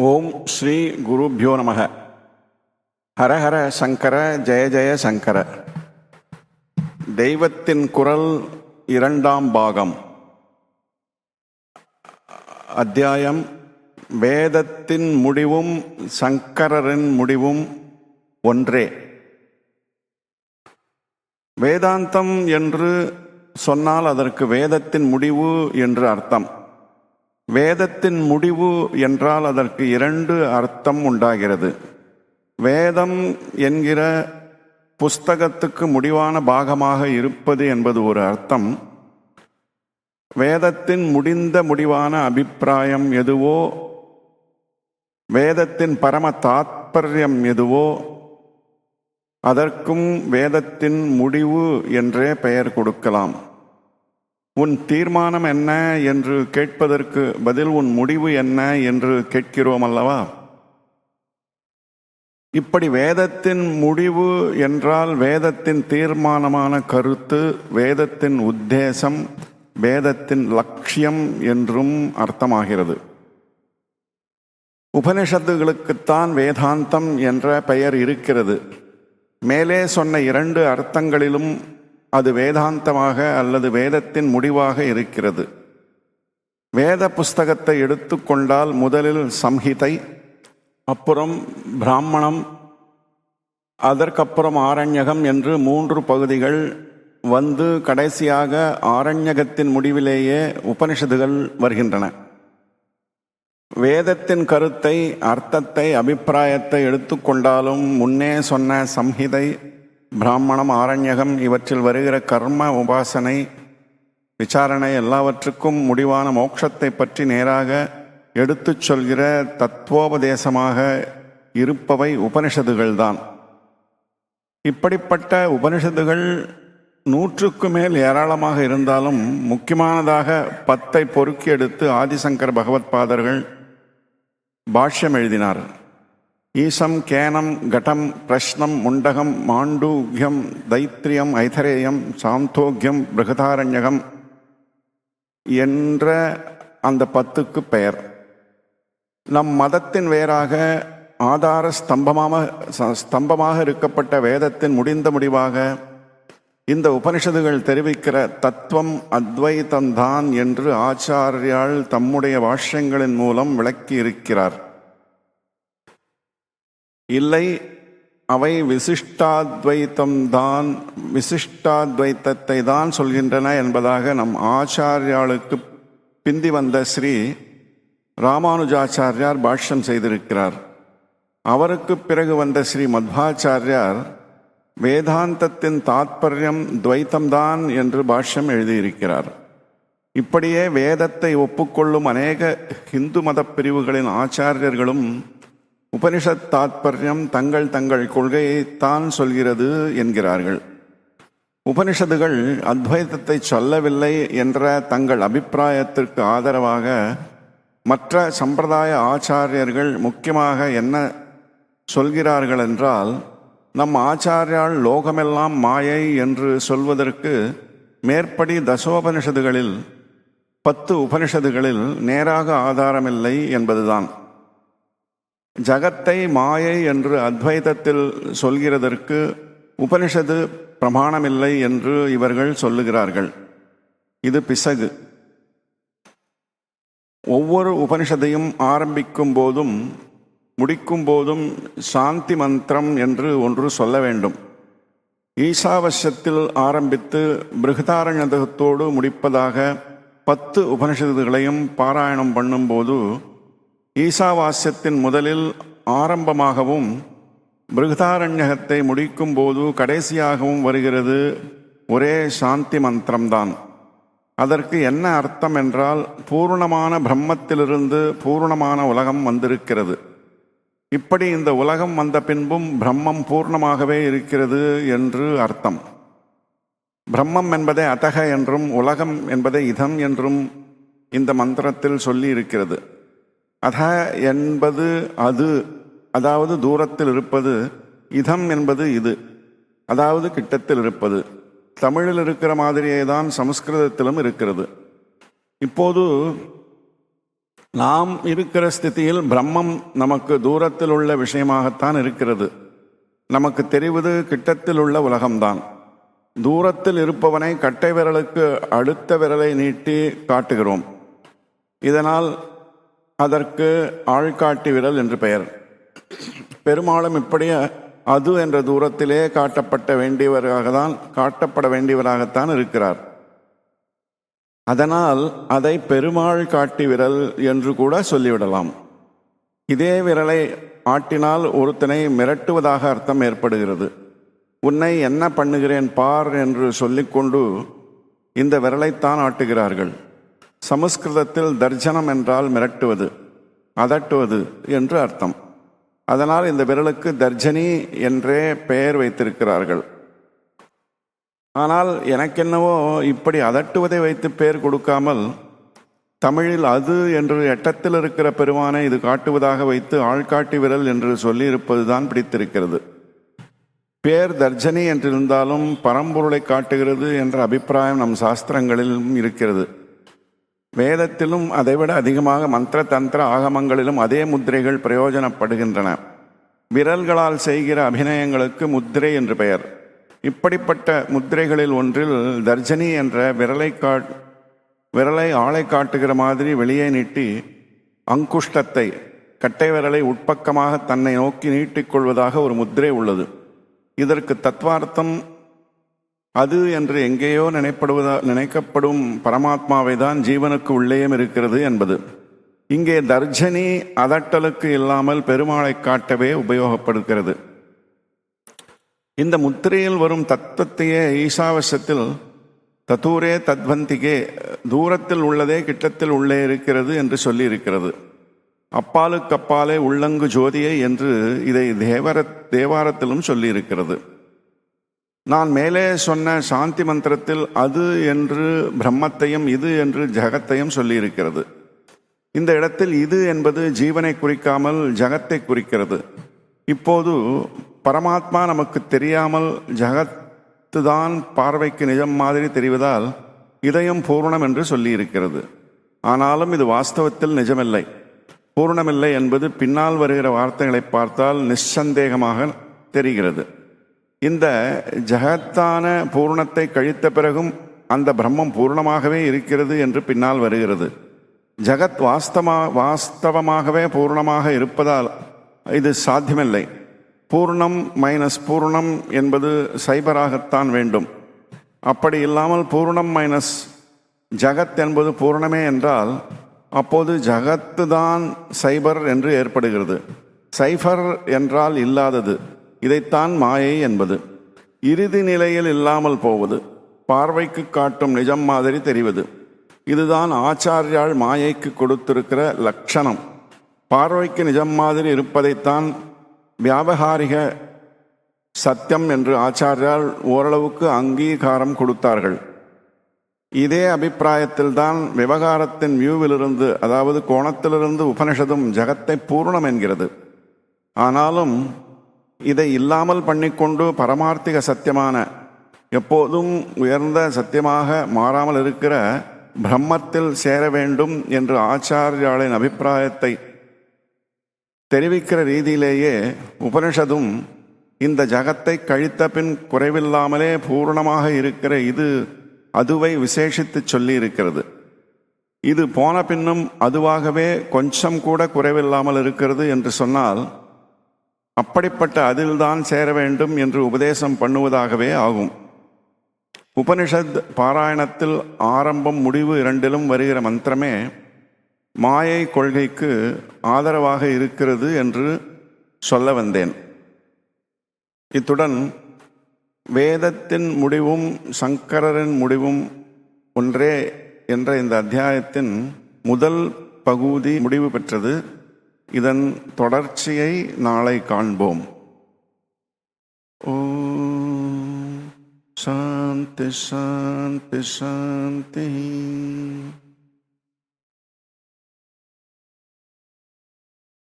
ஓம் ஸ்ரீ குருபியோ நமக. ஹரஹர சங்கர ஜெய ஜெய சங்கர. தெய்வத்தின் குரல் இரண்டாம் பாகம். அத்தியாயம் வேதத்தின் முடிவும் சங்கரரின் முடிவும் ஒன்றே. வேதாந்தம் என்று சொன்னால் அதற்கு வேதத்தின் முடிவு என்று அர்த்தம். வேதத்தின் முடிவு என்றால் அதற்கு இரண்டு அர்த்தம் உண்டாகிறது. வேதம் என்கிற புஸ்தகத்துக்கு முடிவான பாகமாக இருப்பது என்பது ஒரு அர்த்தம். வேதத்தின் முடிந்த முடிவான அபிப்பிராயம் எதுவோ வேதத்தின் பரம தாத்பரியம் எதுவோ அதற்கும் வேதத்தின் முடிவு என்றே பெயர் கொடுக்கலாம். உன் தீர்மானம் என்ன என்று கேட்பதற்கு பதில் உன் முடிவு என்ன என்று கேட்கிறோம் அல்லவா? இப்படி வேதத்தின் முடிவு என்றால் வேதத்தின் தீர்மானமான கருத்து வேதத்தின் உத்தேசம் வேதத்தின் லட்சியம் என்றும் அர்த்தமாகிறது. உபனிஷத்துகளுக்குத்தான் வேதாந்தம் என்ற பெயர் இருக்கிறது. மேலே சொன்ன இரண்டு அர்த்தங்களிலும் அது வேதாந்தமாக அல்லது வேதத்தின் முடிவாக இருக்கிறது. வேத புஸ்தகத்தை எடுத்துக்கொண்டால் முதலில் சம்ஹிதை அப்புறம் பிராமணம் அதற்கப்புறம் ஆரண்யகம் என்று மூன்று பகுதிகள் வந்து கடைசியாக ஆரண்யகத்தின் முடிவிலேயே உபனிஷதுகள் வருகின்றன. வேதத்தின் கருத்தை அர்த்தத்தை அபிப்பிராயத்தை எடுத்துக்கொண்டாலும் முன்னே சொன்ன சம்ஹிதை பிராமணம் ஆரண்யகம் இவற்றில் வருகிற கர்ம உபாசனை விசாரணை எல்லாவற்றுக்கும் முடிவான மோட்சத்தை பற்றி நேராக எடுத்துச் சொல்கிற தத்துவோபதேசமாக இருப்பவை உபனிஷதுகள்தான். இப்படிப்பட்ட உபனிஷதுகள் நூற்றுக்கு மேல் ஏராளமாக இருந்தாலும் முக்கியமானதாக பத்தை பொறுக்கி எடுத்து ஆதிசங்கர் பகவத்பாதர்கள் பாஷ்யம் எழுதினார் ஈசம் கேனம் கடம் பிரஷ்னம் முண்டகம் மாண்டூக்யம் தைத்திரியம் ஐதரேயம் சாந்தோக்கியம் பிருகதாரண்யகம் என்ற அந்த பத்துக்கு பெயர். நம் மதத்தின் வேறாக ஆதார ஸ்தம்பமாக ஸ்தம்பமாக இருக்கப்பட்ட வேதத்தின் முடிந்த முடிவாக இந்த உபனிஷதுகள் தெரிவிக்கிற தத்துவம் அத்வைதம்தான் என்று ஆச்சாரியால் தம்முடைய வாஷ்யங்களின் மூலம் விளக்கி இருக்கிறார் இல்லை அவை விசிஷ்டாத்வைத்தம் தான் விசிஷ்டாத்வைத்தத்தை தான் சொல்கின்றன என்பதாக நம் ஆச்சாரியாளுக்கு பிந்தி வந்த ஸ்ரீ ராமானுஜாச்சாரியார் பாஷ்யம் செய்திருக்கிறார். அவருக்கு பிறகு வந்த ஸ்ரீ மத்வாச்சாரியார் வேதாந்தத்தின் தாத்பரியம் துவைத்தம்தான் என்று பாஷ்யம் எழுதியிருக்கிறார். இப்படியே வேதத்தை ஒப்புக்கொள்ளும் அநேக இந்து மத பிரிவுகளின் ஆச்சாரியர்களும் உபனிஷத் தாத்பரியம் தங்கள் தங்கள் கொள்கையைத்தான் சொல்கிறது என்கிறார்கள். உபனிஷதுகள் அத்வைதத்தை சொல்லவில்லை என்ற தங்கள் அபிப்பிராயத்திற்கு ஆதரவாக மற்ற சம்பிரதாய ஆச்சாரியர்கள் முக்கியமாக என்ன சொல்கிறார்கள் என்றால் நம் ஆச்சாரியால் லோகமெல்லாம் மாயை என்று சொல்வதற்கு மேற்படி தசோபனிஷதுகளில் பத்து உபனிஷதுகளில் நேராக ஆதாரமில்லை என்பதுதான். ஜகத்தை மாயை என்று அத்வைதத்தில் சொல்கிறதற்கு உபனிஷது பிரமாணமில்லை என்று இவர்கள் சொல்லுகிறார்கள். இது பிசகு. ஒவ்வொரு உபனிஷதையும் ஆரம்பிக்கும் போதும் முடிக்கும் போதும் சாந்தி மந்திரம் என்று ஒன்று சொல்ல வேண்டும். ஈசாவசியத்தில் ஆரம்பித்து பிருகதாரண்யதத்தோடு முடிப்பதாக பத்து உபனிஷதுகளையும் பாராயணம் பண்ணும்போது ஈசாவாஸ்யத்தின் முதலில் ஆரம்பமாகவும் பிருகதாரண்யகத்தை முடிக்கும் போது கடைசியாகவும் வருகிறது ஒரே சாந்தி மந்திரம்தான். அதற்கு என்ன அர்த்தம் என்றால் பூர்ணமான பிரம்மத்திலிருந்து பூர்ணமான உலகம் வந்திருக்கிறது. இப்படி இந்த உலகம் வந்த பின்பும் பிரம்மம் பூர்ணமாகவே இருக்கிறது என்று அர்த்தம். பிரம்மம் என்பதை அதக என்றும் உலகம் என்பதை இதம் என்றும் இந்த மந்திரத்தில் சொல்லி இருக்கிறது அத என்பது அது. அதாவது தூரத்தில் இருப்பது இதம் என்பது இது. அதாவது கிட்டத்தில் இருப்பது. தமிழில் இருக்கிற மாதிரியே தான் சமஸ்கிருதத்திலும் இருக்கிறது. இப்போது நாம் இருக்கிற ஸ்திதியில் பிரம்மம் நமக்கு தூரத்தில் உள்ள விஷயமாகத்தான் இருக்கிறது. நமக்கு தெரிவது கிட்டத்தில் உள்ள உலகம்தான். தூரத்தில் இருப்பவனை கட்டை விரலுக்கு அடுத்த விரலை நீட்டி காட்டுகிறோம். இதனால் அதற்கு ஆள்காட்டி விரல் என்று பெயர். பெரும்பாலும் இப்படி அது என்ற தூரத்திலே காட்டப்பட்ட வேண்டியவராக தான் காட்டப்பட வேண்டியவராகத்தான் இருக்கிறார். அதனால் அதை பெருமாள் காட்டி விரல் என்று கூட சொல்லிவிடலாம். இதே விரலை ஆட்டினால் ஒருத்தனை மிரட்டுவதாக அர்த்தம் ஏற்படுகிறது. உன்னை என்ன பண்ணுகிறேன் பார் என்று சொல்லிக்கொண்டு இந்த விரலைத்தான் ஆட்டுகிறார்கள். சமஸ்கிருதத்தில் தர்ஜனம் என்றால் மிரட்டுவது அதட்டுவது என்று அர்த்தம். அதனால் இந்த விரலுக்கு தர்ஜனி என்றே பெயர் வைத்திருக்கிறார்கள். ஆனால் எனக்கென்னவோ இப்படி அதட்டுவதை வைத்து பெயர் கொடுக்காமல் தமிழில் அது என்று எட்டத்தில் இருக்கிற பெருமானை இது காட்டுவதாக வைத்து ஆள்காட்டி விரல் என்று சொல்லியிருப்பது தான் பிடித்திருக்கிறது. பேர் தர்ஜனி என்றிருந்தாலும் பரம்பொருளை காட்டுகிறது என்ற அபிப்பிராயம் நம் சாஸ்திரங்களிலும் இருக்கிறது. வேதத்திலும் அதைவிட அதிகமாக மந்திர தந்திர ஆகமங்களிலும் அதே முத்திரைகள் பிரயோஜனப்படுகின்றன. விரல்களால் செய்கிற அபிநயங்களுக்கு முத்திரை என்று பெயர். இப்படிப்பட்ட முத்திரைகளில் ஒன்றில் தர்ஜனி என்ற விரலை கா விரலை ஆளை காட்டுகிற மாதிரி வெளியே நீட்டி அங்குஷ்டத்தை கட்டை விரலை உட்பக்கமாக தன்னை நோக்கி நீட்டிக்கொள்வதாக ஒரு முத்திரை உள்ளது. இதற்கு தத்வார்த்தம் அது என்று எங்கேயோ நினைப்படுவதா நினைக்கப்படும் பரமாத்மாவை தான் ஜீவனுக்கு உள்ளேயும் இருக்கிறது என்பது. இங்கே தர்ஜனி அதட்டலுக்கு இல்லாமல் பெருமாளை காட்டவே உபயோகப்படுகிறது. இந்த முத்திரையில் வரும் தத்துவத்தையே ஈசாவசத்தில் தத்தூரே தத்வந்திகே தூரத்தில் உள்ளதே கிட்டத்தில் உள்ளே இருக்கிறது என்று சொல்லியிருக்கிறது. அப்பாலுக்கப்பாலே அப்பாலுக்கு அப்பாலே உள்ளங்கு ஜோதியை என்று இதை தேவர தேவாரத்திலும் சொல்லியிருக்கிறது. நான் மேலே சொன்ன சாந்தி மந்திரத்தில் அது என்று பிரம்மத்தையும் இது என்று ஜகத்தையும் சொல்லியிருக்கிறது. இந்த இடத்தில் இது என்பது ஜீவனை குறிக்காமல் ஜகத்தை குறிக்கிறது. இப்போது பரமாத்மா நமக்கு தெரியாமல் ஜகத்து தான் பார்வைக்கு நிஜம் மாதிரி தெரிவதால் இதயம் பூர்ணம் என்று சொல்லியிருக்கிறது. ஆனாலும் இது வாஸ்தவத்தில் நிஜமில்லை. பூர்ணமில்லை என்பது பின்னால் வருகிற வார்த்தைகளை பார்த்தால் நிச்சந்தேகமாக தெரிகிறது. இந்த ஜகத்தான பூர்ணத்தை கழித்த பிறகும் அந்த பிரம்மம் பூர்ணமாகவே இருக்கிறது என்று பின்னால் வருகிறது. ஜகத் வாஸ்தமா வாஸ்தவமாகவே பூர்ணமாக இருப்பதால் இது சாத்தியமில்லை. பூர்ணம் மைனஸ் பூர்ணம் என்பது சைபராகத்தான் வேண்டும். அப்படி இல்லாமல் பூர்ணம் மைனஸ் ஜகத் என்பது பூர்ணமே என்றால் அப்போது ஜகத்து தான் சைபர் என்று ஏற்படுகிறது. சைபர் என்றால் இல்லாதது. இதைத்தான் மாயை என்பது. இறுதி நிலையில் இல்லாமல் போவது பார்வைக்கு காட்டும் நிஜம் மாதிரி தெரிவது. இதுதான் ஆச்சாரியால் மாயைக்கு கொடுத்திருக்கிற லட்சணம். பார்வைக்கு நிஜம் மாதிரி இருப்பதைத்தான் வியாபகாரிக சத்தியம் என்று ஆச்சாரியால் ஓரளவுக்கு அங்கீகாரம் கொடுத்தார்கள். இதே அபிப்பிராயத்தில்தான் விவகாரத்தின் வியூவிலிருந்து அதாவது கோணத்திலிருந்து உபனிஷதும் ஜகத்தை பூர்ணம் என்கிறது. ஆனாலும் இதை இல்லாமல் பண்ணிக்கொண்டு பரமார்த்திக சத்தியமான எப்போதும் உயர்ந்த சத்தியமாக மாறாமல் இருக்கிற பிரம்மத்தில் சேர வேண்டும் என்று ஆச்சாரியாளின் அபிப்பிராயத்தை தெரிவிக்கிற ரீதியிலேயே உபனிஷதும் இந்த ஜகத்தை கழித்த பின் குறைவில்லாமலே பூர்ணமாக இருக்கிற இது அதுவை விசேஷித்து சொல்லி இருக்கிறது இது போன பின்னும் அதுவாகவே கொஞ்சம் கூட குறைவில்லாமல் இருக்கிறது என்று சொன்னால் அப்படிப்பட்ட அதில்தான் சேர வேண்டும் என்று உபதேசம் பண்ணுவதாகவே ஆகும். உபனிஷத் பாராயணத்தில் ஆரம்பம் முடிவு இரண்டிலும் வருகிற மந்திரமே மாயை கொள்கைக்கு ஆதரவாக இருக்கிறது என்று சொல்ல வந்தேன். இத்துடன் வேதத்தின் முடிவும் சங்கரரின் முடிவும் ஒன்றே என்ற இந்த அத்தியாயத்தின் முதல் பகுதி முடிவு பெற்றது. இதன் தொடர்ச்சியை நாளை காண்போம். ஓம் சாந்தி சாந்தி சாந்தி.